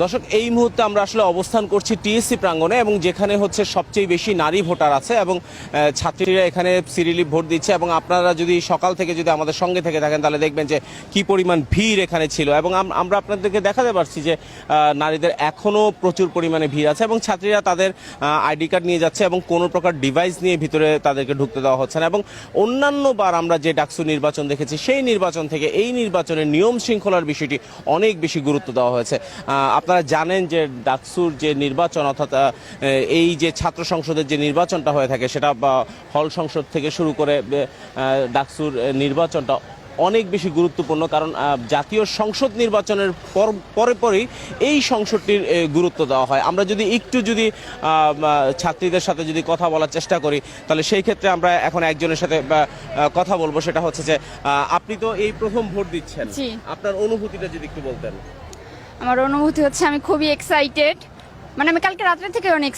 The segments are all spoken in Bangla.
দর্শক এই মুহূর্তে আমরা আসলে অবস্থান করছি টিএসসি প্রাঙ্গণে এবং যেখানে হচ্ছে সবচেয়ে বেশি নারী ভোটার আছে এবং ছাত্রীরা এখানে সিরিলি ভোট দিচ্ছে এবং আপনারা যদি সকাল থেকে যদি আমাদের সঙ্গে থেকে থাকেন তাহলে দেখবেন যে কি পরিমাণ ভিড় এখানে ছিল এবং আম- আমরা আপনাদেরকে দেখাতে পারছি যে নারীদের এখনও প্রচুর পরিমাণে ভিড় আছে এবং ছাত্রীরা তাদের আইডি কার্ড নিয়ে যাচ্ছে এবং কোনো প্রকার ডিভাইস নিয়ে ভিতরে তাদেরকে ঢুকতে দেওয়া হচ্ছে না এবং অন্যান্য বার আমরা যে ডাকসু নির্বাচন দেখেছি সেই নির্বাচন থেকে এই নির্বাচনের নিয়ম শৃঙ্খলার বিষয়টি অনেক বেশি গুরুত্ব দেওয়া হয়েছে। আহ, আপনারা জানেন যে ডাকসুর যে নির্বাচন অর্থাৎ এই যে ছাত্র সংসদের যে নির্বাচনটা হয়ে থাকে সেটা বা হল সংসদ থেকে শুরু করে ডাকসুর নির্বাচনটা অনেক বেশি গুরুত্বপূর্ণ কারণ জাতীয় সংসদ নির্বাচনের পর পরে পরেই এই সংসদটির গুরুত্ব দেওয়া হয়। আমরা যদি একটু যদি ছাত্রীদের সাথে যদি কথা বলার চেষ্টা করি তাহলে সেই ক্ষেত্রে আমরা এখন একজনের সাথে কথা বলব। সেটা হচ্ছে যে আপনি তো এই প্রথম ভোট দিচ্ছেন। আপনার অনুভূতিটা যদি একটু বলতেন। আমার অনুভূতি হচ্ছে আমি খুবই এক্সাইটেড মানে আমি কালকে রাত্রে থেকে অনেক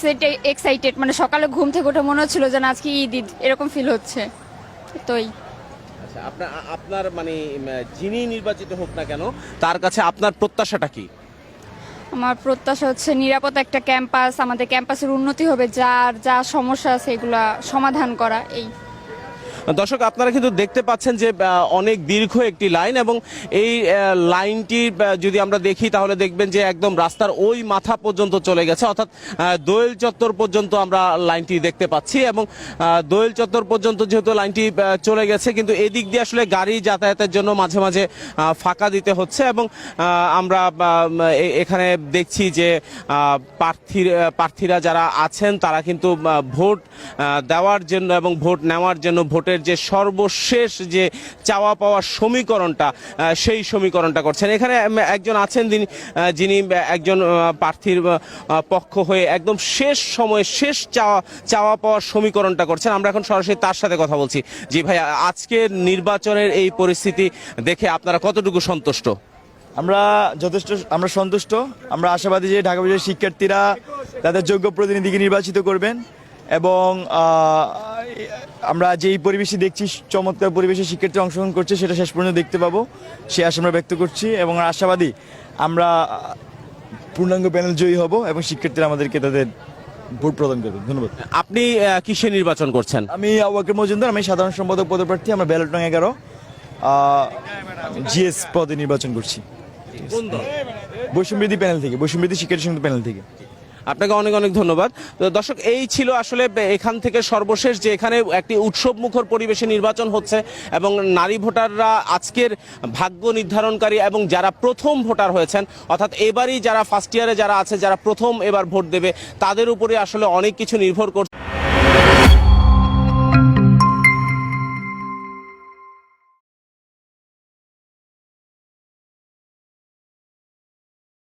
এক্সাইটেড মানে সকালে ঘুম থেকে ওঠে মনে হচ্ছিল যে না আজকে ঈদ ঈদ এরকম ফিল হচ্ছে। তোই আচ্ছা আপনার আপনার মানে যিনি নির্বাচিত হোক না কেন তার কাছে আপনার প্রত্যাশাটা কি? আমার প্রত্যাশা হচ্ছে নিরাপদ একটা ক্যাম্পাস আমাদের ক্যাম্পাসের উন্নতি হবে যার যা সমস্যা আছে এগুলা সমাধান করা এই। দর্শক, আপনারা কিন্তু দেখতে পাচ্ছেন যে অনেক দীর্ঘ একটি লাইন এবং এই লাইনটি যদি আমরা দেখি তাহলে দেখবেন যে একদম রাস্তার ওই মাথা পর্যন্ত চলে গেছে। অর্থাৎ দোয়েল চত্বর পর্যন্ত আমরা লাইনটি দেখতে পাচ্ছি এবং দোয়েল চত্বর পর্যন্ত যেহেতু লাইনটি চলে গেছে, কিন্তু এদিক দিয়ে আসলে গাড়ি যাতায়াতের জন্য মাঝে মাঝে ফাঁকা দিতে হচ্ছে এবং আমরা এখানে দেখছি যে প্রার্থী প্রার্থীরা যারা আছেন তারা কিন্তু ভোট দেওয়ার জন্য এবং ভোট নেওয়ার জন্য ভোটের যে সর্বশেষ যে চাওয়া পাওয়া সমীকরণটা সেই সমীকরণটা করছেন। এখানে একজন আছেন যিনি যিনি একজন প্রার্থীর পক্ষ হয়ে একদম শেষ সময়ে শেষ চাওয়া চাওয়া পাওয়ার সমীকরণটা করছেন। আমরা এখন সরাসরি তার সাথে কথা বলছি। জি ভাই আজকের নির্বাচনের এই পরিস্থিতি দেখে আপনারা কতটুকু সন্তুষ্ট? আমরা যথেষ্ট, আমরা সন্তুষ্ট। আমরা আশাবাদী যে ঢাকা বিশ্ববিদ্যালয়ের শিক্ষার্থীরা তাদের যোগ্য প্রতিনিধিকে নির্বাচিত করবেন এবং আমরা যেই পরিবেশে দেখছি চমৎকার পরিবেশে শিক্ষার্থী অংশগ্রহণ করছে সেটা শেষ পর্যন্ত দেখতে পাবো। সে আশা আমরা ব্যক্ত করছি এবং আশাবাদী আমরা পূর্ণাঙ্গ প্যানেল জয়ী হব এবং শিক্ষার্থীরা আমাদেরকে তাদের ভোট প্রদান করবে। ধন্যবাদ। আপনি কিসে নির্বাচন করছেন? আমি আওয়াকের মজুমদার আমি সাধারণ সম্পাদক পদপ্রার্থী আমরা ব্যালট নং এগারো জিএস পদে নির্বাচন করছি। বৈষম্যবিধি প্যানেল থেকে বৈষম্যবিধি শিক্ষার্থী সংঘ প্যানেল থেকে। আপনাকে অনেক অনেক ধন্যবাদ। তো দর্শক, এই ছিল আসলে এখান থেকে সর্বশেষ যে এখানে একটি উৎসব মুখর পরিবেশে নির্বাচন হচ্ছে এবং নারী ভোটাররা আজকের ভাগ্য নির্ধারণকারী এবং যারা প্রথম ভোটার হয়েছেন, অর্থাৎ এবারই যারা ফার্স্ট ইয়ারে যারা আছে, যারা প্রথম এবার ভোট দেবে, তাদের উপরে আসলে অনেক কিছু নির্ভর করছে।